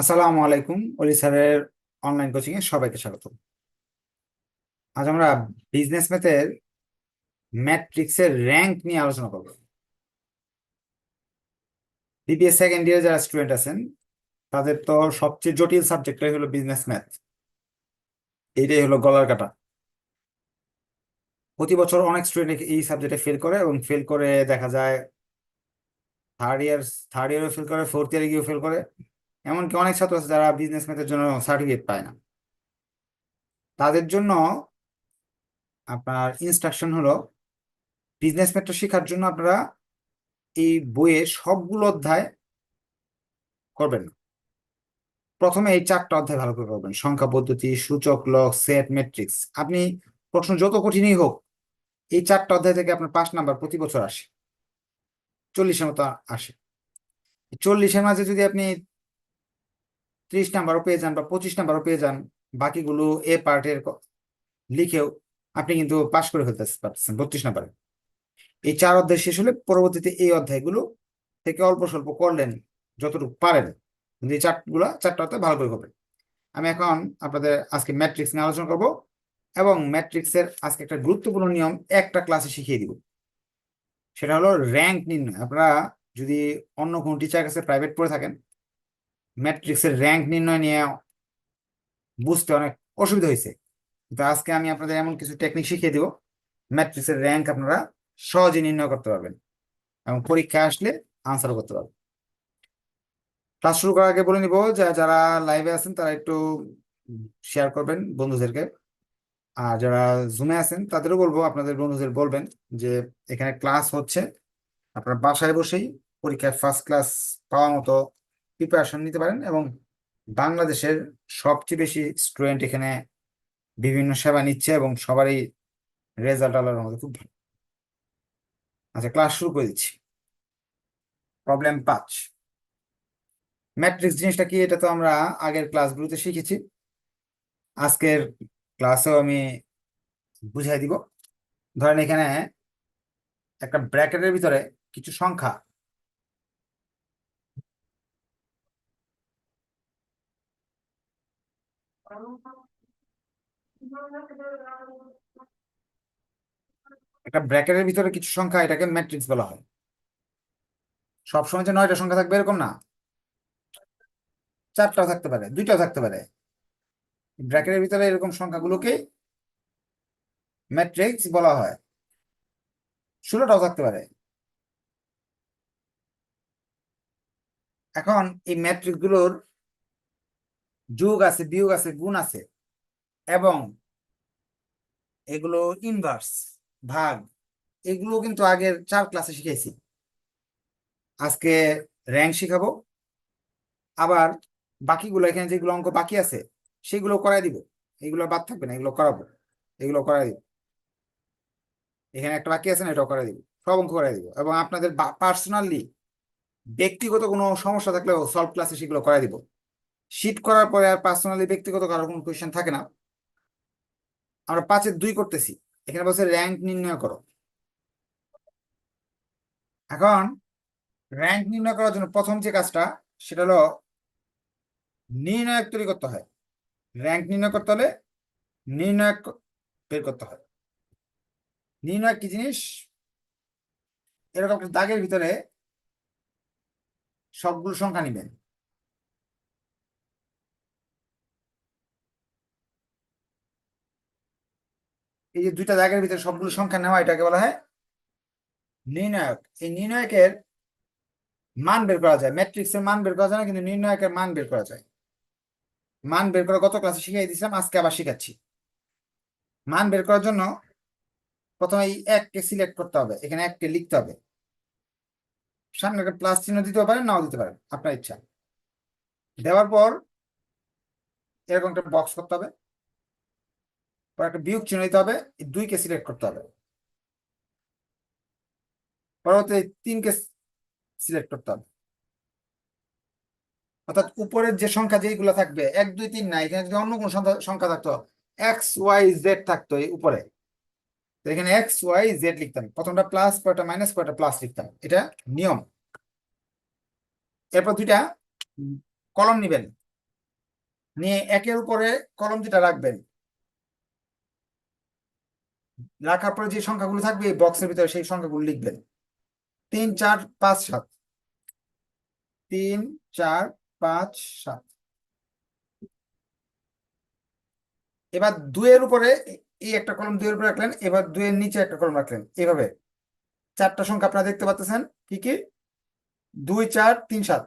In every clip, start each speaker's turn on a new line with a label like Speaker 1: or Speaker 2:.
Speaker 1: আসসালামু আলাইকুম অলি স্যারের অনলাইন কোচিং এ সবাইকে স্বাগত আজ আমরা বিজনেস ম্যাথের ম্যাট্রিক্সের র্যাঙ্ক নিয়ে আলোচনা করব। বিবিএস সেকেন্ড ইয়ার যারা স্টুডেন্ট আছেন, তাদের তো সবচেয়ে জটিল সাবজেক্টটাই হলো বিজনেস ম্যাথ এইটাই হলো গলার কাটা। প্রতি বছর অনেক স্টুডেন্ট এই সাবজেক্টে ফেল করে এবং ফেল করে দেখা যায় থার্ড ইয়ার থার্ড ইয়ারও ফেল করে ফোর্থ ইয়ারে গিয়েও ফেল করে। এমনকি অনেক ছাত্র আছে যারা বিজনেস ম্যাথের জন্য সার্টিফিকেট পায় না। তাদের জন্য আপনার ইনস্ট্রাকশন হলো বিজনেস ম্যাথটা শেখার জন্য আপনারা এই বইয়ে সবগুলো অধ্যায় করবেন না। প্রথমে এই চারটা অধ্যায় ভালো করে করবেন সংখ্যা, পদ্ধতি, সূচক লক সেট ম্যাট্রিক্স আপনি প্রশ্ন যত কঠিনই হোক, এই চারটা অধ্যায় থেকে আপনার পাঁচ নাম্বার প্রতি বছর আসে। চল্লিশের মতো আসে। চল্লিশের মাঝে যদি আপনি ত্রিশ নাম্বারও পেয়ে যান বা পঁচিশ নাম্বারও পেয়ে যান, বাকিগুলো এ পার্টের লিখেও আপনি কিন্তু পাশ করে ফেলতে পারতেছেন বত্রিশ নাম্বারে। এই চার অধ্যায় শেষ হলে পরবর্তীতে এই অধ্যায়গুলো থেকে অল্প স্বল্প করলেন যতটুকু পারেন। কিন্তু এই চারগুলা, চারটা অধ্যায় ভালো করে হবে। আমি এখন আপনাদের আজকে ম্যাট্রিক্স নিয়ে আলোচনা করব এবং ম্যাট্রিক্সের আজকে একটা গুরুত্বপূর্ণ নিয়ম একটা ক্লাসে শিখিয়ে দিব। সেটা হলো র্যাঙ্ক নির্ণয়। আপনারা যদি অন্য কোনো টিচার কাছে প্রাইভেট পড়ে থাকেন ম্যাট্রিক্সের র্যাঙ্ক নির্ণয় নিয়ে বুঝতে অনেক অসুবিধা হয়েছে। কিন্তু আজকে আমি আপনাদের এমন কিছু টেকনিক শিখিয়ে দিব। ম্যাট্রিক্সের র্যাঙ্ক আপনারা সহজে নির্ণয় করতে পারবেন এবং পরীক্ষায় আসলে আনসারও করতে পারবেন। ক্লাস শুরু করার আগে বলে নিব যে যারা লাইভে আছেন তারা একটু শেয়ার করবেন বন্ধুদেরকে। আর যারা জুমে আছেন তাদেরও বলব, আপনাদের বন্ধুদের বলবেন যে এখানে ক্লাস হচ্ছে। আপনার বাসায় বসেই পরীক্ষায় ফার্স্ট ক্লাস পাওয়ার মতো প্রিপারেশন নিতে পারেন এবং বাংলাদেশের সবচেয়ে বেশি স্টুডেন্ট এখানে বিভিন্ন সেবা নিচ্ছে এবং সবারই রেজাল্ট আল্লাহর মধ্যে খুব ভালো। আচ্ছা ক্লাস শুরু করে দিচ্ছি। প্রবলেম পাঁচ। ম্যাট্রিক্স জিনিসটা কি? এটা তো আমরা আগের ক্লাসগুলোতে শিখেছি। আজকের ক্লাসেও আমি বুঝাই দিব। ধরেন এখানে একটা ব্র্যাকেটের ভিতরে কিছু সংখ্যা একটা ব্র্যাকেটের ভিতরে কিছু সংখ্যা, এটাকে ম্যাট্রিক্স বলা হয়। সবসময় যে নয়টা সংখ্যা থাকবে এরকম না। চারটাও থাকতে পারে, দুইটাও থাকতে পারে। ব্র্যাকেটের ভিতরে এরকম সংখ্যাগুলোকে ম্যাট্রিক্স বলা হয়। ষোলোটাও থাকতে পারে। এখন এই ম্যাট্রিক্সগুলোর যোগ আছে, বিয়োগ আছে, গুণ আছে। এবং এগুলো ইনভার্স ভাগ এগুলো কিন্তু আগের চার ক্লাসে শিখেছি। আজকে র্যাঙ্ক শিখাবো। আবার বাকিগুলো এখানে যেগুলো অঙ্ক বাকি আছে, সেগুলো করাই দিব। এগুলো বাদ থাকবে না, এগুলো করাবো। এগুলো করাই দিব। এখানে একটা বাকি আছে না, এটাও করাই দিব। সব অঙ্ক করাই দিব। এবং আপনাদের পার্সোনালি ব্যক্তিগত কোনো সমস্যা থাকলেও সলভ ক্লাসে সেগুলো করাই দিব। শিট করার পরে আর পার্সোনালি ব্যক্তিগত কারও কোনো কোয়েশ্চেন থাকে না। আমরা পাঁচের দুই করতেছি। এখানে বলছে র্যাঙ্ক নির্ণয় করো। এখন র্যাঙ্ক নির্ণয় করার জন্য প্রথম যে কাজটা, সেটা হলো নির্ণায়ক তৈরি করতে হয়। র্যাঙ্ক নির্ণয় করতে হলে নির্ণায়ক বের করতে হয়। নির্ণায়ক কি জিনিস? এরকম একটা দাগের ভিতরে সবগুলো সংখ্যা নিবেন। এই যে দুইটা দাগের ভিতরে সবগুলো সংখ্যা নেওয়া, এটাকে বলা হয় নির্ণায়ক। এই নির্ণায়কের মান বের করা যায়। ম্যাট্রিক্সের মান বের করা যায় না, কিন্তু নির্ণায়কের মান বের করা যায়। মান বের করা গত ক্লাসে শিখিয়ে দিয়েছিলাম, আজকে আবার শিখাচ্ছি। মান বের করার জন্য প্রথমে এই এককে সিলেক্ট করতে হবে। এখানে এককে লিখতে হবে। সামনে একটা প্লাস চিহ্ন দিতে পারেন, নাও দিতে পারেন, আপনার ইচ্ছা। দেওয়ার পর এরকম একটা বক্স করতে হবে। একটা বিয়োগ চিহ্ন দিতে হবে দুইকে সিলেক্ট করতে হবে। পরবর্তী তিনকে সিলেক্ট করতে হবে। অর্থাৎ উপরের যে সংখ্যা যেগুলো থাকবে, এক, দুই, তিন, না, এখানে যদি অন্য কোনো সংখ্যা থাকতো এক্স ওয়াই জেড থাকতো এই উপরে। এখানে এক্স ওয়াই জেড লিখতাম। প্রথমটা প্লাস পরটা মাইনাস পরটা প্লাস লিখতাম। এটা নিয়ম। এরপর দুইটা কলম নিবেন। নিয়ে একের উপরে কলম যেটা রাখবেন। রাখার পরে যে সংখ্যাগুলো থাকবে, এই বক্সের ভিতরে সেই সংখ্যাগুলো লিখবেন। তিন, চার, পাঁচ, সাত। তিন, চার, পাঁচ, সাত। এবার দুইয়ের উপরে এই একটা কলম দুইয়ের উপরে রাখলেন, এবার দুইয়ের নিচে একটা কলম রাখলেন। এভাবে। চারটা সংখ্যা আপনারা দেখতে পাচ্ছেন, কি কি? দুই, চার, তিন, সাত।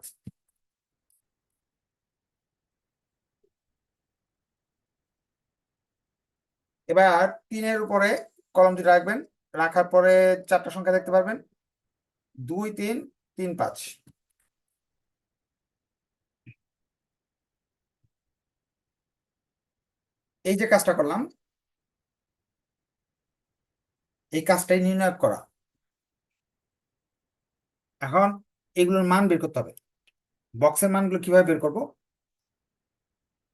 Speaker 1: এবার তিনের উপরে কলম দুটো রাখবেন, রাখার পরে চারটা সংখ্যা দেখতে পারবেন। দুই, তিন তিন, পাঁচ। এই যে কাজটা করলাম, এই কাজটাই নির্ণয় করা। এখন এগুলোর মান বের করতে হবে। বক্সের মানগুলো কীভাবে বের করব?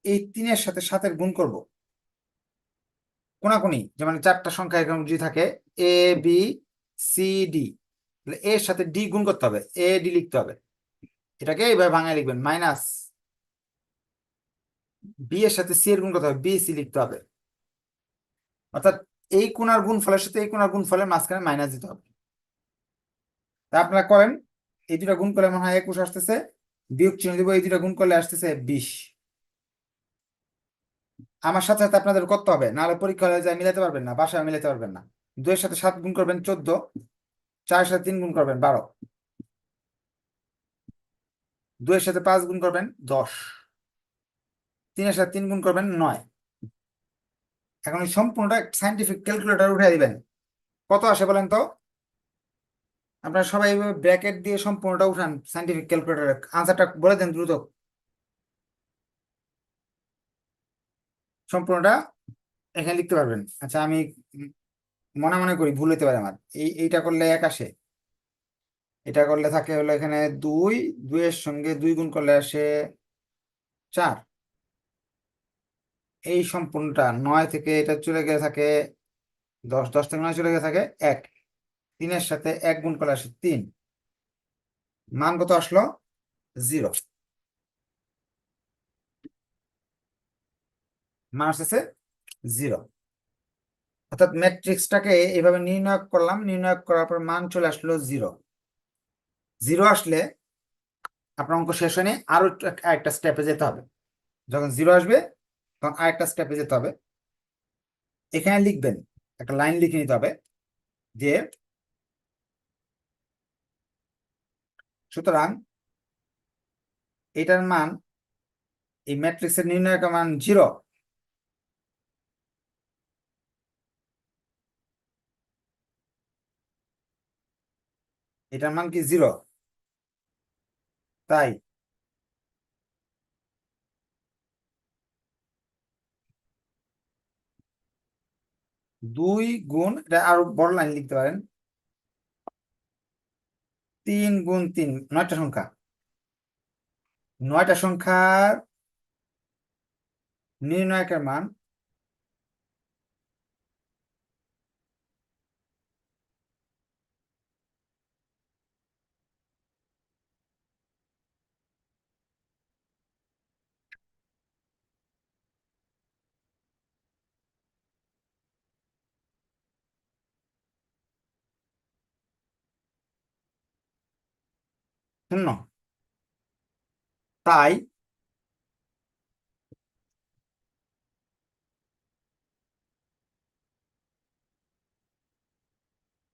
Speaker 1: এই তিনের সাথে সাতের গুণ করব। কোনাকুনি যেমন চারটা সংখ্যা এরকম যদি থাকে এ বি সি ডি তাহলে এর সাথে ডি গুণ করতে হবে এ ডি লিখতে হবে। এটাকে এইভাবে ভাঙায় লিখবেন মাইনাস বি এর সাথে সি এর গুণ করতে হবে বি সি লিখতে হবে। অর্থাৎ এই কোণার গুণ ফলের সাথে এই কোনার গুণ ফলের মাঝখানে মাইনাস দিতে হবে। তা আপনারা করেন, এই দুটা গুণ করলে মনে হয় একুশ আসতেছে, বিয়োগ চিহ্ন দিব, এই দুটা গুণ করলে আসতেছে বিশ। আমার সাথে সাথে আপনাদের করতে হবে, নাহলে পরীক্ষা হলে যায় মিলাতে পারবেন না, বাসায় মিলাতে পারবেন না। দুইয়ের সাথে সাত গুণ করবেন চোদ্দ, চারের সাথে তিন গুণ করবেন বারো। দুইয়ের সাথে পাঁচ গুণ করবেন দশ। তিনের সাথে তিন গুণ করবেন নয়। এখন এই সম্পূর্ণটা সাইন্টিফিক ক্যালকুলেটর উঠে দিবেন। কত আসে বলেন তো? আপনারা সবাই ব্র্যাকেট দিয়ে সম্পূর্ণটা উঠান সাইন্টিফিক ক্যালকুলেটরে আনসারটা বলে দেন দ্রুত। সম্পূর্ণটা এখানে লিখতে পারবেন। আচ্ছা আমি মনে মনে করি, ভুল হতে পারে আমার। এই, এইটা করলে এক আসে। এটা করলে থাকে হলো এখানে দুই, দুইয়ের সঙ্গে দুই গুণ করলে আসে চার। এই সম্পূর্ণটা নয় থেকে এটা চলে গিয়ে থাকে দশ দশ থেকে নয় চলে গিয়ে থাকে এক। তিনের সাথে এক গুণ করলে আসে তিন। মান কত আসলো? জিরো। মান আসতেছে জিরো। অর্থাৎ ম্যাট্রিক্সটাকে এইভাবে নির্ণয় করলাম, নির্ণয় করার পর মান চলে আসলো জিরো। জিরো আসলে আপনার অঙ্ক শেষ হয়নি আরও আরেকটা স্টেপে যেতে হবে। যখন জিরো আসবে, তখন আরেকটা স্টেপে যেতে হবে। এখানে লিখবেন, একটা লাইন লিখে নিতে হবে যে সুতরাং এটার মান, এই ম্যাট্রিক্সের নির্ণায়ক মান জিরো। এটার মান কি জিরো তাই। দুই গুণ, এটা আরও বড় লাইন লিখতে পারেন। তিন গুণ তিন, নয়টা সংখ্যা। নয়টা সংখ্যার নির্ণায়কের মান শূন্য। তাই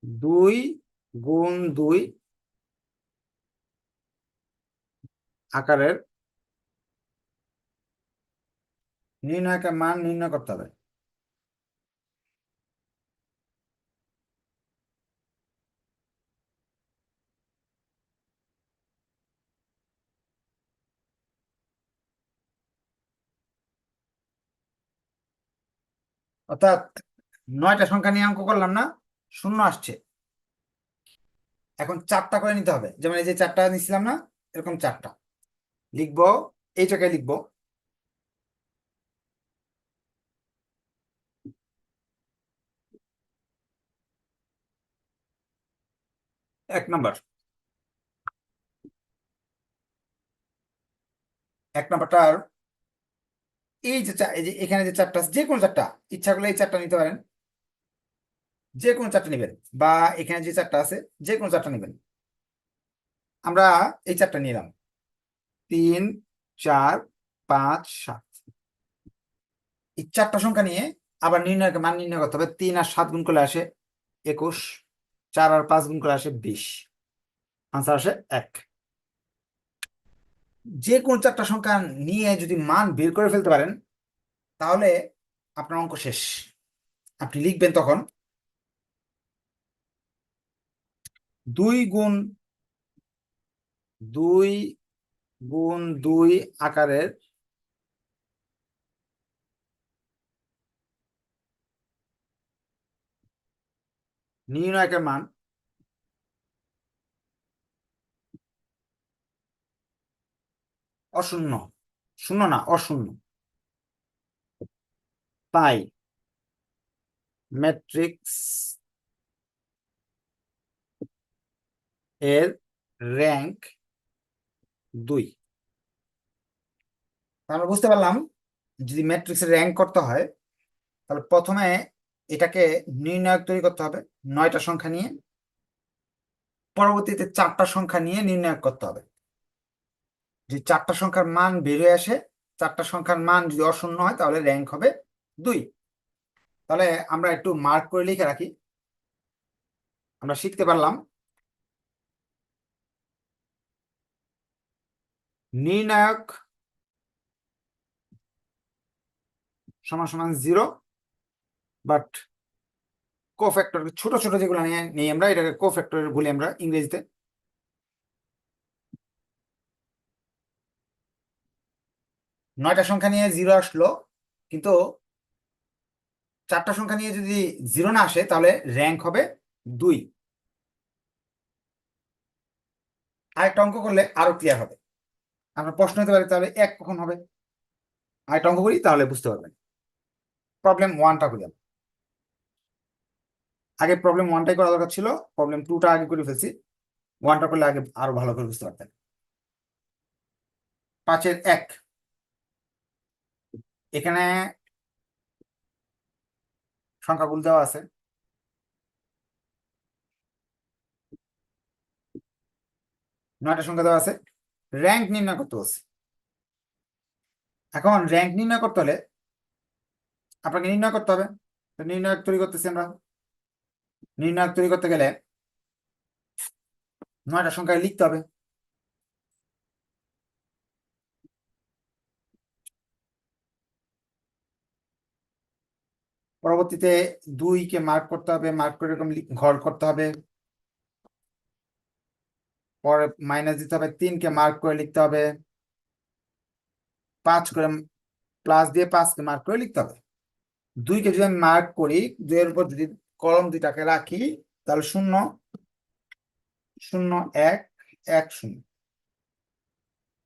Speaker 1: দুই গুণ দুই আকারের নির্ণায়কের মান নির্ণয় করতে হবে। অর্থাৎ নয়টা সংখ্যা নিয়ে অঙ্ক করলাম না, শূন্য আসছে। এখন চারটা করে নিতে হবে। যেমন এই যে চারটা নিছিলাম না, এরকম চারটা। লিখব, এইটাকে লিখব। এক নাম্বার। এক নাম্বারটার এই যে এই যে এখানে যে চারটা যে কোনো চারটা ইচ্ছা করলে এই চারটা নিতে পারেন। যে কোনো চারটা নেবেন বা এখানে যে চারটা আছে যে কোনো চারটা নেবেন। আমরা এই চারটা নিলাম। তিন, চার, পাঁচ, সাত। এই চারটা সংখ্যা নিয়ে আবার নির্ণয় মান নির্ণয় করতে হবে। তিন আর সাত গুণ করলে আসে একুশ, চার আর পাঁচ গুণ করে আসে বিশ। আনসার আসে এক। যে কোনো চারটা সংখ্যা নিয়ে যদি মান বের করে ফেলতে পারেন, তাহলে আপনার অঙ্ক শেষ। আপনি লিখবেন তখন দুই গুণ দুই গুণ দুই আকারের নির্ণায়কের মান অশূন্য। শূন্য না, অশূন্য। তাই ম্যাট্রিক্স এর র্যাঙ্ক দুই। আমরা বুঝতে পারলাম, যদি ম্যাট্রিক্সের র্যাঙ্ক করতে হয়, তাহলে প্রথমে এটাকে নির্ণায়ক তৈরি করতে হবে নয়টা সংখ্যা নিয়ে। পরবর্তীতে চারটা সংখ্যা নিয়ে নির্ণায়ক করতে হবে। যদি চারটা সংখ্যার মান বের হয়ে আসে, চারটা সংখ্যার মান যদি অশূন্য হয়, তাহলে র্যাঙ্ক হবে দুই। তাহলে আমরা একটু মার্ক করে লিখে রাখি। আমরা শিখতে পারলাম। নির্ণায়ক সমান সমান জিরো বাট কোফ্যাক্টর ছোট ছোট যেগুলো নিয়ে নেই আমরা, এটাকে কোফ্যাক্টর বলি আমরা ইংরেজিতে। নয়টা সংখ্যা নিয়ে জিরো আসলো, কিন্তু চারটা সংখ্যা নিয়ে যদি জিরো না আসে, তাহলে র্যাঙ্ক হবে দুই। আরেকটা অঙ্ক করলে আরও ক্লিয়ার হবে। আপনার প্রশ্ন হতে পারে, তাহলে এক কখন হবে? আরেকটা অঙ্ক করি, তাহলে বুঝতে পারবেন। প্রবলেম ওয়ানটা করি। আগে প্রবলেম ওয়ানটাই করা দরকার ছিল প্রবলেম টুটা আগে করে ফেলছি। ওয়ানটা করলে আগে আরও ভালো করে বুঝতে পারতেন। পাঁচের এক। এখানে সংখ্যাগুলো দেওয়া আছে। নয়টা সংখ্যা দেওয়া আছে। র্যাঙ্ক নির্ণয় করতে বলছে। এখন র্যাঙ্ক নির্ণয় করতে হলে আপনাকে নির্ণয় করতে হবে। তো নির্ণায়ক তৈরি করতেছি আমরা। নির্ণায়ক তৈরি করতে গেলে নয়টা সংখ্যায় লিখতে হবে। পরবর্তীতে দুইকে মার্ক করতে হবে মার্ক করে এরকম ঘর করতে হবে। পরে মাইনাস দিতে হবে তিনকে মার্ক করে লিখতে হবে। পাঁচ করে প্লাস দিয়ে পাঁচকে মার্ক করে লিখতে হবে। দুইকে যদি আমি মার্ক করি, দুইয়ের উপর যদি কলম দুইটাকে রাখি, তাহলে শূন্য শূন্য, এক এক, শূন্য।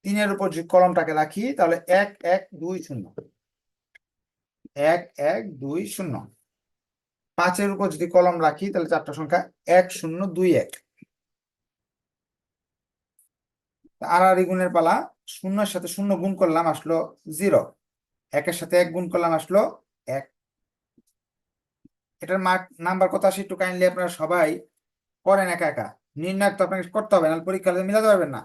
Speaker 1: তিনের উপর যদি কলমটাকে রাখি, তাহলে এক এক, দুই, শূন্য। এক এক, দুই, শূন্য। পাঁচের উপর যদি কলম রাখি, তাহলে চারটা সংখ্যা এক, শূন্য, দুই, এক। আড়াআড়ি গুণের পালা, শূন্যের সাথে শূন্য গুণ করলাম, আসলো জিরো। একের সাথে এক গুণ করলাম, আসলো এক। এটার মার্ক নাম্বার কত আসে একটু কাইন্ডলি আপনারা সবাই করেন একা একা। নির্ণয় তো আপনাকে করতে হবে না পরীক্ষা মিলাতে পারবেন না।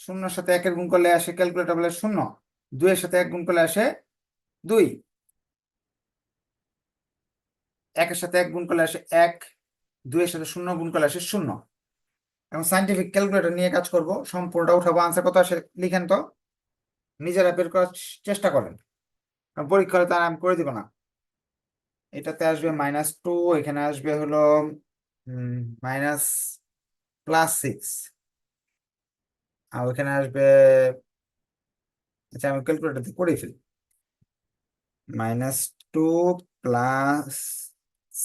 Speaker 1: শূন্যের সাথে একের গুণ করলে আসে ক্যালকুলেটর বলে শূন্য, দুইয়ের সাথে এক গুণ করলে আসে দুই। একের সাথে এক গুণ করলে আসে এক, দুইয়ের সাথে শূন্য গুণ করলে আসে শূন্য। এবং সাইন্টিফিক ক্যালকুলেটর নিয়ে কাজ করব, সম্পূর্ণটা উঠাবো আনসার কত আসে লিখেন তো? নিজেরা বের করার চেষ্টা করেন। পরীক্ষা হলে তারা আমি করে দিব না। এটাতে আসবে মাইনাস টু এখানে আসবে হলো মাইনাস প্লাস সিক্স আর ওখানে আসবে আচ্ছা আমি ক্যালকুলেটর করেই ফেলি। Minus two plus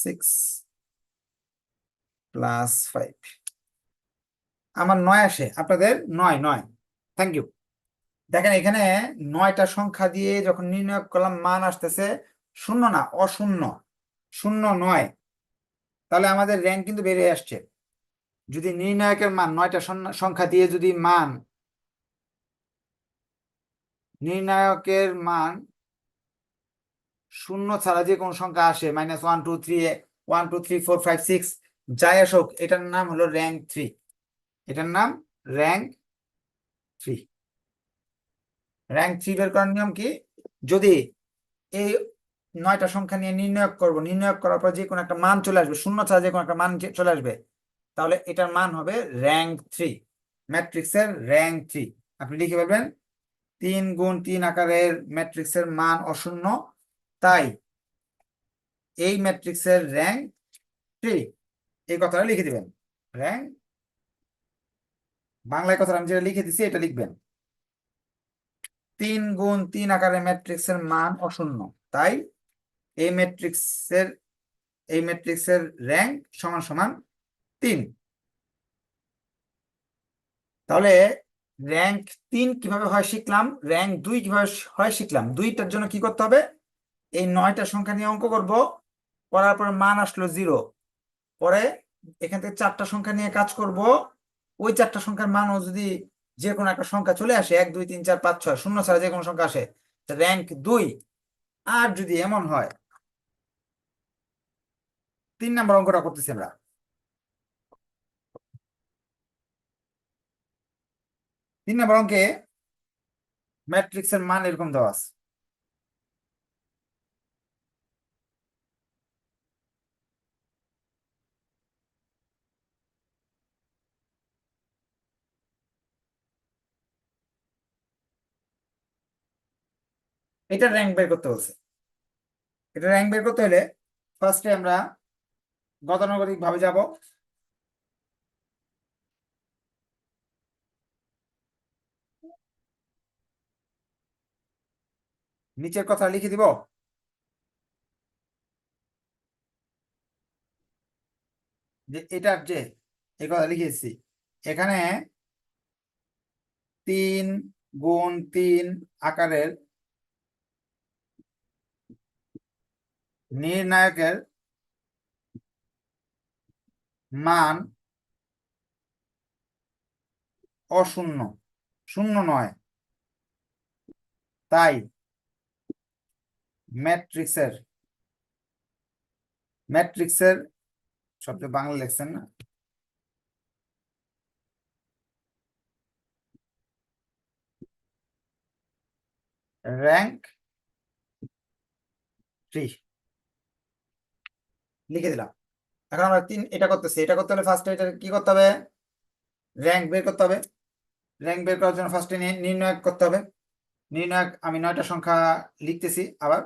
Speaker 1: six plus five আমার নয় আসে, আপনাদের নয় নয়। থ্যাংক ইউ দেখেন এখানে নয়টা সংখ্যা দিয়ে যখন নির্ণয় করলাম, মান আসতেছে শূন্য না, অশূন্য। শূন্য নয়। তাহলে আমাদের র্যাঙ্ক কিন্তু বেড়ে আসছে। যদি নির্ণায়কের মান নয়টা সংখ্যা দিয়ে যদি মান নির্ণায়কের মান শূন্য ছাড়া যে কোনো সংখ্যা আসে minus one two three one two three four five six যাই আসুক, এটার নাম হলো র্যাঙ্ক থ্রি এটার নাম র্যাঙ্ক থ্রি র্যাঙ্ক থ্রি বের করার নিয়ম কি? যদি এই নয়টা সংখ্যা নিয়ে নির্ণয় করব, নির্ণয় করার পর যে কোনো একটা মান চলে আসবে, শূন্য ছাড়া যে কোনো একটা মান চলে আসবে, তাহলে এটার মান হবে র্যাঙ্ক থ্রি ম্যাট্রিক্সের র্যাঙ্ক থ্রি আপনি লিখে বলবেন তিন গুণ তিন আকারের ম্যাট্রিক্সের মান অশূন্য তাই এই ম্যাট্রিক্সের র্যাঙ্ক থ্রি এই কথাটা লিখে দিবেন। র্যাঙ্ক বাংলায় কথা আমি যেটা লিখে দিছি, এটা লিখবেন। তিন গুণ তিন আকারের ম্যাট্রিক্সের মান অশূন্য। তাই এই ম্যাট্রিক্সের এই ম্যাট্রিক্সের র্যাঙ্ক সমান সমান তিন। তাহলে র্যাঙ্ক তিন কীভাবে হয় শিখলাম? র্যাঙ্ক দুই কীভাবে হয় শিখলাম? দুইটার জন্য কি করতে হবে? এই নয়টা সংখ্যা নিয়ে অঙ্ক করব। করার পরে মান আসলো জিরো পরে এখান থেকে চারটা সংখ্যা নিয়ে কাজ করব। ওই চারটা সংখ্যার মানও যদি যে কোনো একটা সংখ্যা চলে আসে, এক, দুই, তিন, চার, পাঁচ, ছয়, শূন্য ছাড়া যে কোনো সংখ্যা আসে র্যাঙ্ক দুই। আর যদি এমন হয়, তিন নাম্বার অঙ্কটা করতেছি আমরা। তিন নম্বর অঙ্কে ম্যাট্রিক্সের মান এরকম দেওয়া আছে। এটা র্যাঙ্ক বের করতে বলছে। এটা র্যাঙ্ক বের করতে হলে ফার্স্টে আমরা গতানুগতিক ভাবে যাব। নিচের কথা লিখে দিব। যে এটার যে এই কথা লিখেছি এখানে তিন গুণ তিন আকারের নির্ণায়কের মান অশূন্য শূন্য নয়। তাই ম্যাট্রিক্সের ম্যাট্রিক্সের শব্দ বাংলা লেখছেন না র্যাঙ্ক থ্রি। লিখে দিলাম। এখন আমরা তিন, এটা করতেছি, এটা করতে হলে ফার্স্টে এটা কি করতে হবে? র্যাঙ্ক বের করতে হবে। র্যাঙ্ক বের করার জন্য ফার্স্টে নির্ণায়ক করতে হবে। নির্ণায়ক আমি নয়টা সংখ্যা লিখতেছি আবার।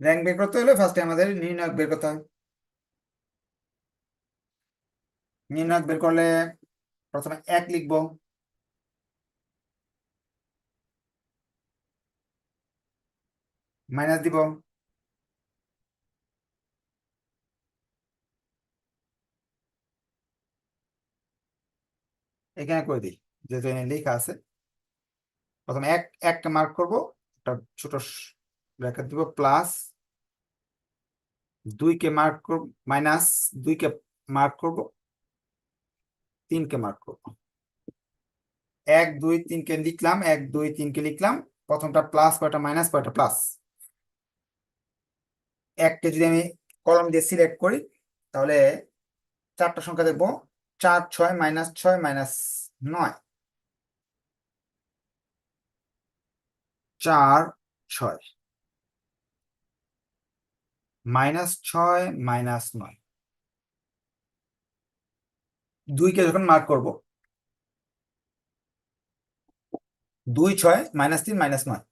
Speaker 1: র্যাঙ্ক বের করতে হলে ফার্স্টে আমাদের নির্ণায়ক বের করতে হবে নির্ণায়ক বের করলে প্রথমে এক লিখব। মাইনাস দিব। এখানে করে দিই, যেহেতু এখানে লেখা আছে। প্রথমে এক, একটা মার্ক করব, একটা ছোট ব্র্যাকেট দিব প্লাস দুইকে মার্ক করব মাইনাস দুইকে মার্ক করব তিনকে মার্ক করব। এক, দুই তিনকে লিখলাম, এক, দুই তিনকে লিখলাম, প্রথমটা প্লাস কয়টা মাইনাস কয়টা প্লাস এককে যদি আমি কলম দিয়ে সিলেক্ট করি, তাহলে চারটা সংখ্যা দেখব। চার, ছয় মাইনাস ছয় মাইনাস নয়। চার, ছয়। মাইনাস ছয় মাইনাস নয়। দুইকে যখন মার্ক করব, দুই, ছয় মাইনাস তিন মাইনাস নয়।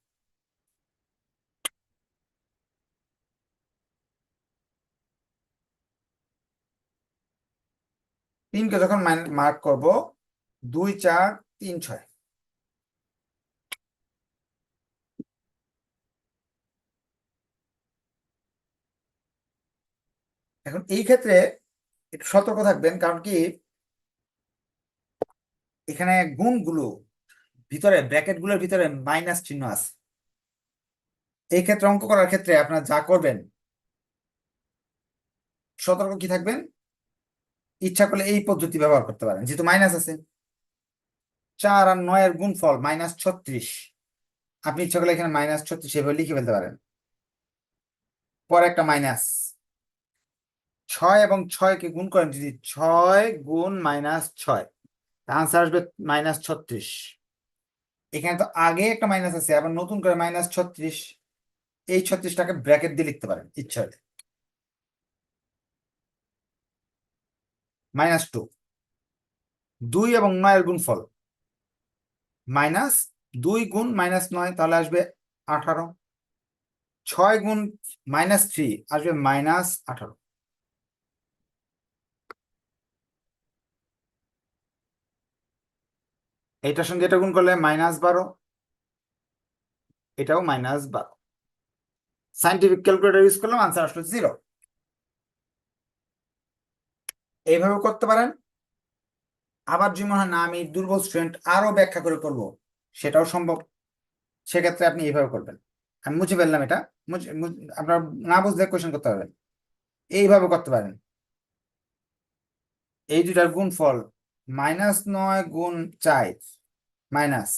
Speaker 1: তিনকে যখন মার্ক করব, দুই, চার, তিন, ছয়। এখন এই ক্ষেত্রে একটু সতর্ক থাকবেন, কারণ কি এখানে গুণগুলো, ভিতরে ব্র্যাকেটগুলোর ভিতরে মাইনাস চিহ্ন আছে। এই ক্ষেত্রে অঙ্ক করার ক্ষেত্রে আপনারা যা করবেন, সতর্ক কি থাকবেন? ইচ্ছা করলে এই পদ্ধতি ব্যবহার করতে পারেন। যেহেতু মাইনাস আছে। চার আর নয়ের গুণফল মাইনাস ছত্রিশ। আপনি ইচ্ছা করলে এখানে মাইনাস ছত্রিশ এভাবে লিখে ফেলতে পারেন। পরে একটা মাইনাস ছয় এবং ছয়কে গুণ করেন যদি ছয় গুণ মাইনাস ছয় আনসার আসবে মাইনাস ছত্রিশ। এখানে তো আগে একটা মাইনাস আছে, আবার নতুন করে মাইনাস ছত্রিশ। এই ছত্রিশটাকে ব্র্যাকেট দিয়ে লিখতে পারেন, ইচ্ছা হলে। Minus two. দুই এবং নয়ের গুণফল। মাইনাস দুই গুণ মাইনাস নয়, তাহলে আসবে আঠারো। ছয় গুণ মাইনাস থ্রি, আসবে মাইনাস আঠারো। এটার সঙ্গে এটা গুণ করলে মাইনাস বারো। এটাও মাইনাস বারো। সাইন্টিফিক ক্যালকুলেটর ইউজ করলাম আনসার আসলো জিরো এইভাবে করতে পারেন। আবার যদি মনে হয়, না, আমি দুর্বল স্টুডেন্ট আরও ব্যাখ্যা করে করব সেটাও সম্ভব। সেক্ষেত্রে আপনি এইভাবে করবেন। আমি মুছে ফেললাম এটা। আপনার না বুঝলে কোয়েশ্চেন করতে পারবেন এইভাবে করতে পারেন। এই দুটার গুণফল মাইনাস নয় গুণ চার, মাইনাস।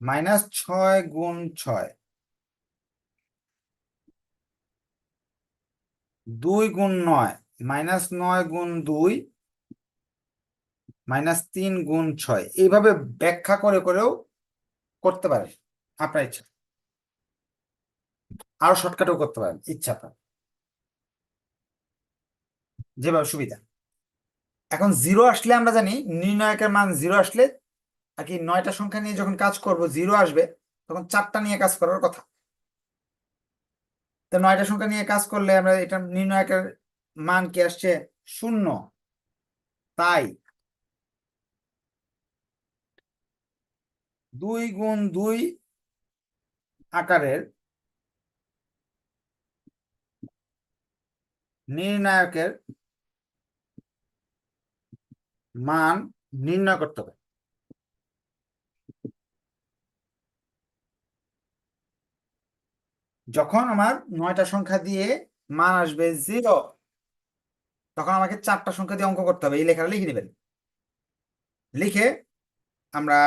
Speaker 1: মাইনাস ছয় গুণ ছয়। দুই গুণ নয় মাইনাস নয় গুণ দুই মাইনাস তিন গুণ ছয়। এইভাবে ব্যাখ্যা করে করেও করতে পারে, আপনার ইচ্ছা। আরও শর্টকাটও করতে পারেন, ইচ্ছা আপনার। যেভাবে সুবিধা। এখন জিরো আসলে আমরা জানি, নির্ণায়কের মান জিরো আসলে আর কি নয়টা সংখ্যা নিয়ে যখন কাজ করব জিরো আসবে, তখন চারটা নিয়ে কাজ করার কথা। তো নয়টা সংখ্যা নিয়ে কাজ করলে আমরা এটা নির্ণায়কের মান কি আসছে? শূন্য। তাই দুই গুণ দুই আকারের নির্ণায়কের মান নির্ণয় করতে হবে। যখন আমার নয়টা সংখ্যা দিয়ে মান আসবে জিরো তখন আমাকে চারটা সংখ্যা দিয়ে অঙ্ক করতে হবে। এই লেখাটা লিখে নেবেন। লিখে আমরা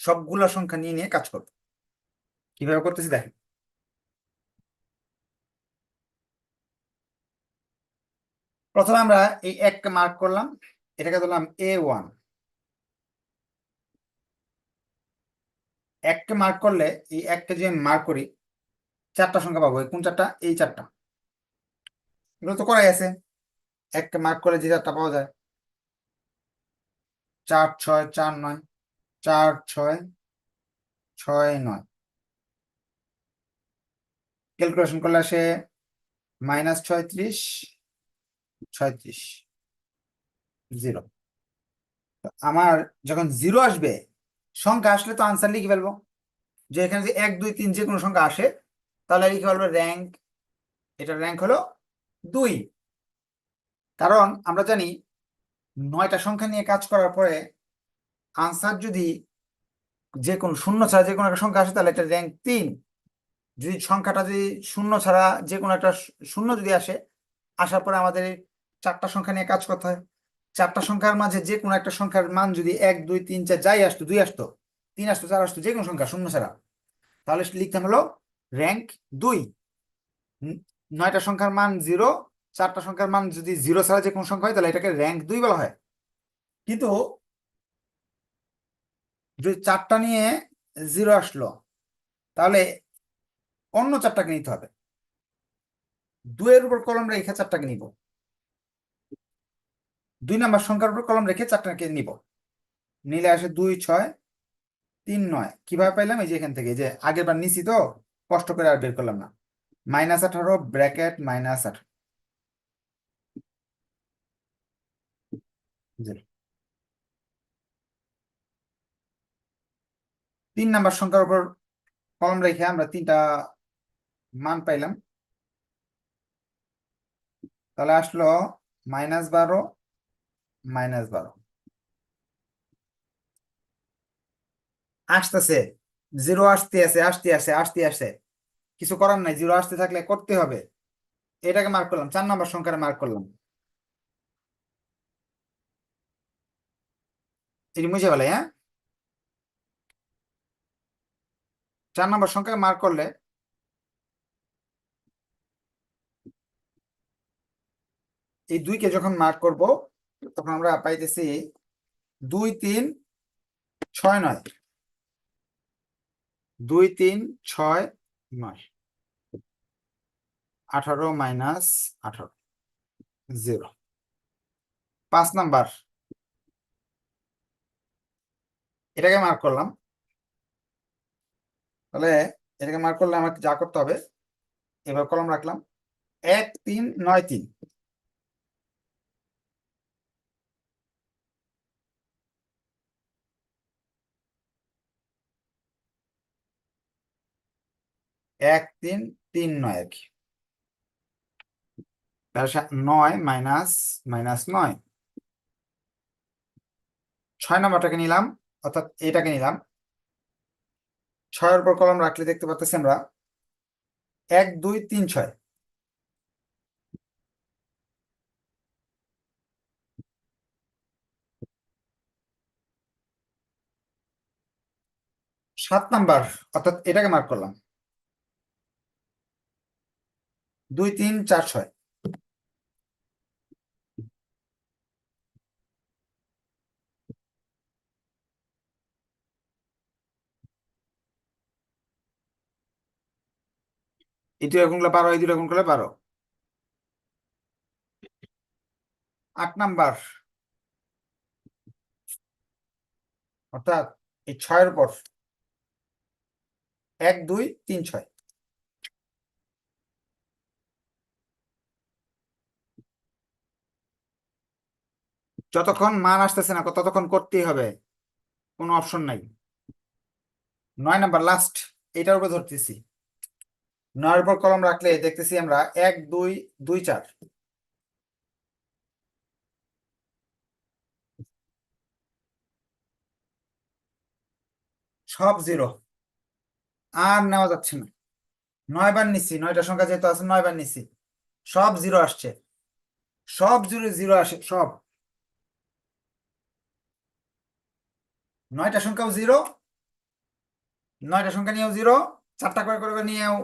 Speaker 1: সবগুলা সংখ্যা নিয়ে নিয়ে কাজ করব। কীভাবে করতেছি দেখেন। প্রথমে আমরা এই এককে মার্ক করলাম। এটাকে ধরলাম এ ওয়ান এককে মার্ক করলে এই এককে যদি আমি মার্ক করি, চারটা সংখ্যা পাবো। কোন চারটা? এই চারটা। এগুলো তো করাই আছে। এককে মার্ক করলে যে চারটা পাওয়া যায়। চার, ছয়, চার, নয়। চার, ছয় ছয়, নয়। ক্যালকুলেশন করলে আসে মাইনাস ছয়ত্রিশ ছয়ত্রিশ জিরো আমার যখন জিরো আসবে সংখ্যা আসলে তো আনসার লিখে ফেলব। যে এখানে যদি এক, দুই, তিন যে কোনো সংখ্যা আসে, তাহলে লিখে ফেলব র্যাঙ্ক এটার র্যাঙ্ক হলো দুই। কারণ আমরা জানি নয়টা সংখ্যা নিয়ে কাজ করার পরে আনসার যদি যে কোনো শূন্য ছাড়া যে কোনো একটা সংখ্যা আসে, তাহলে এটা র্যাঙ্ক তিন। যদি সংখ্যাটা যদি শূন্য ছাড়া যে কোনো একটা শূন্য যদি আসে, আসার পরে আমাদের চারটা সংখ্যা নিয়ে কাজ করতে হয়। চারটা সংখ্যার মাঝে যে কোনো একটা সংখ্যার মান যদি এক, দুই, তিন, চার, যাই আসতো, দুই আসতো, তিন আসতো, চার আসতো যে কোনো সংখ্যা, শূন্য ছাড়া। তাহলে লিখতাম হলো র্যাঙ্ক দুই। নয়টা সংখ্যার মান জিরো চারটা সংখ্যার মান যদি জিরো ছাড়া যে কোনো সংখ্যা হয়, তাহলে এটাকে র্যাঙ্ক দুই বলা হয়। কিন্তু যদি চারটা নিয়ে জিরো আসলো, তাহলে অন্য চারটাকে নিতে হবে। দুইয়ের উপর কলম রেখে চারটাকে নিব। দুই নাম্বার সংখ্যার উপর কলম রেখে চারটাকে নিব। নিলে আসে দুই, ছয়, তিন, নয়। কীভাবে পাইলাম? এই যে এখান থেকে যে আগের বার নিছি তো কষ্ট করে আর বের করলাম না। মাইনাস আঠারো, ব্র্যাকেট, মাইনাস আঠারো। তিন নাম্বার সংখ্যার উপর কলম রেখে আমরা তিনটা মান পাইলাম। তাহলে আসলো মাইনাস বারো মাইনাস বারো। আসতেছে, জিরো আসতে আছে, আসতে আসে আসতে আসে কিছু করার নাই, জিরো আসতে থাকলে করতে হবে। এটাকে মার্ক করলাম, চার নম্বর সংখ্যাটা মার্ক করলাম। এটি বুঝে বলে হ্যাঁ? চার নম্বর সংখ্যায় মার্ক করলে এই দুইকে যখন মার্ক করব তখন আমরা পাইতেছি দুই তিন ছয় নয়। দুই তিন ছয় নয়। আঠারো মাইনাস আঠারো, জিরো। পাঁচ নাম্বার। এটাকে মার্ক করলাম। তাহলে এটাকে মার্ক করলে আমাকে যা করতে হবে, এবার কলম রাখলাম। এক তিন নয় তিন। এক তিন তিন নয় আর কি। নয় মাইনাস মাইনাস নয়। ছয় নম্বরটাকে নিলাম, অর্থাৎ এটাকে নিলাম। ছয়ের উপর কলম রাখলে দেখতে পাচ্ছি আমরা, এক, দুই, তিন, ছয়। সাত নাম্বার, অর্থাৎ এটাকে মার্ক করলাম। দুই, তিন, চার, ছয়। দুটো গুণ করলে বারো, এই দুটো গুণ করলে বারো। আট নাম্বার। অর্থাৎ এই ছয়ের উপর এক, দুই, তিন, ছয়। যতক্ষণ মান আসতেছে না, ততক্ষণ করতেই হবে। কোনো অপশন নাই। নয় নাম্বার লাস্ট এটার উপর ধরতেছি। নয়ের উপর কলম রাখলে দেখতেছি আমরা এক, দুই দুই, চার। সব জিরো আর নেওয়া যাচ্ছে না। নয় বার নিচ্ছি নয়টা সংখ্যা যেহেতু আছে, নয় বার নিচ্ছি সব জিরো আসছে। সব জিরো জিরো আসে, সব। নয়টা সংখ্যাও জিরো নয়টা সংখ্যা নিয়েও জিরো চারটা করে করে নিয়েও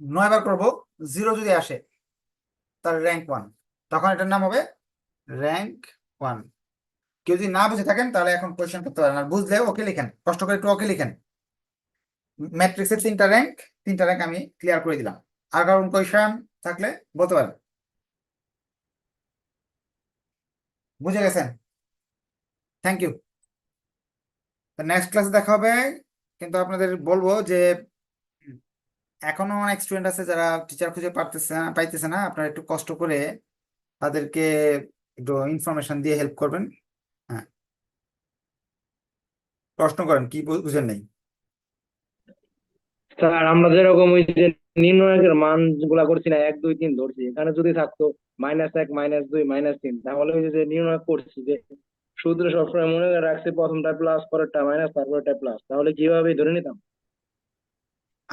Speaker 1: নয় বার করব জিরো যদি আসে তার র্যাঙ্ক ওয়ান তখন এটার নাম হবে র্যাঙ্ক ওয়ান কেউ যদি না বুঝে থাকেন, তাহলে এখন কোয়েশ্চেন করতে পারেন। আর বুঝলে ওকে লিখেন, কষ্ট করে একটু ওকে লিখেন। ম্যাট্রিক্সের তিনটা র্যাঙ্ক তিনটা র্যাঙ্ক আমি ক্লিয়ার করে দিলাম। আর কারণ কোয়েশ্চেন থাকলে বলতে পারেন। বুঝে গেছেন? থ্যাংক ইউ নেক্সট ক্লাসে দেখা হবে। কিন্তু আপনাদের বলব যে, এখনও অনেক স্টুডেন্ট আছে যারা টিচার খুঁজে পারতেছে না, পাইতেছে না। আপনারা একটু কষ্ট করে তাদেরকে একটু ইনফরমেশন দিয়ে হেল্প করবেন। হ্যাঁ। প্রশ্ন করেন, কি বুঝেন নাই?
Speaker 2: স্যার, আমরা যেরকম ওই যে নির্ণায়কের মানগুলা করছি না, এক, দুই, তিন ধরছি। এখানে যদি থাকতো মাইনাস এক মাইনাস দুই মাইনাস তিন, তাহলে ওই যে নির্ণয় করছি যে সূত্র সবসময় মনে রাখছি, প্রথমটা প্লাস পরেরটা মাইনাস তারপরটা প্লাস তাহলে কীভাবে ধরে নিতাম?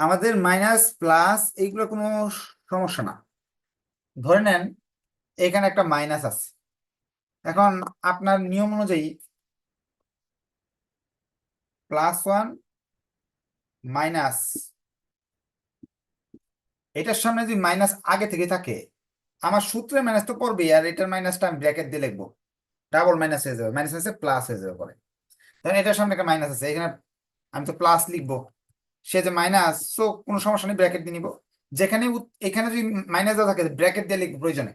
Speaker 1: আমাদের মাইনাস প্লাস এইগুলো কোনো সমস্যা না। ধরে নেন, এখানে একটা মাইনাস আছে। এখন আপনার নিয়ম অনুযায়ী প্লাস ওয়ান মাইনাস এটার সামনে যদি মাইনাস আগে থেকে থাকে, আমার সূত্রে মাইনাস তো পড়বেই, আর এটার মাইনাসটা আমি ব্র্যাকেট দিয়ে লিখব। ডাবল মাইনাস হয়ে যাবে মাইনাস মাইনাসে প্লাস হয়ে যাবে পরে। তখন এটার সামনে একটা মাইনাস আছে, এখানে আমি তো প্লাস লিখব। সে যে মাইনাস, সো কোনো সমস্যা নেই, ব্র্যাকেট দিয়ে নিবো। যেখানে এখানে যদি মাইনাস দেওয়া থাকে, ব্র্যাকেট দিয়ে লিখব প্রয়োজনে।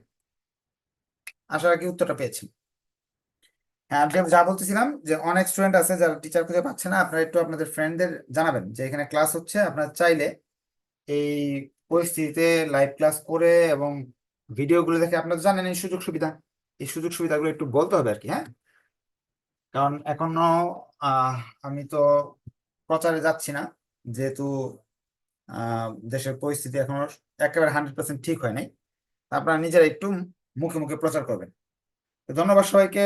Speaker 1: আশা রাখি উত্তরটা পেয়েছি। হ্যাঁ আমি যা বলতেছিলাম যে অনেক স্টুডেন্ট আছে যারা টিচার খুঁজে পাচ্ছে না, আপনারা একটু আপনাদের ফ্রেন্ডদের জানাবেন যে এখানে ক্লাস হচ্ছে। আপনারা চাইলে এই পরিস্থিতিতে লাইভ ক্লাস করে এবং ভিডিওগুলো দেখে আপনারা জানেন এই সুযোগ সুবিধা। এই সুযোগ সুবিধাগুলো একটু বলতে হবে আর কি হ্যাঁ? কারণ এখনও আমি তো প্রচারে যাচ্ছি না, যেহেতু দেশের পরিস্থিতি এখনও একেবারে হান্ড্রেড পার্সেন্ট ঠিক হয় নাই। আপনারা নিজেরা একটু মুখে মুখে প্রচার করবেন। ধন্যবাদ সবাইকে।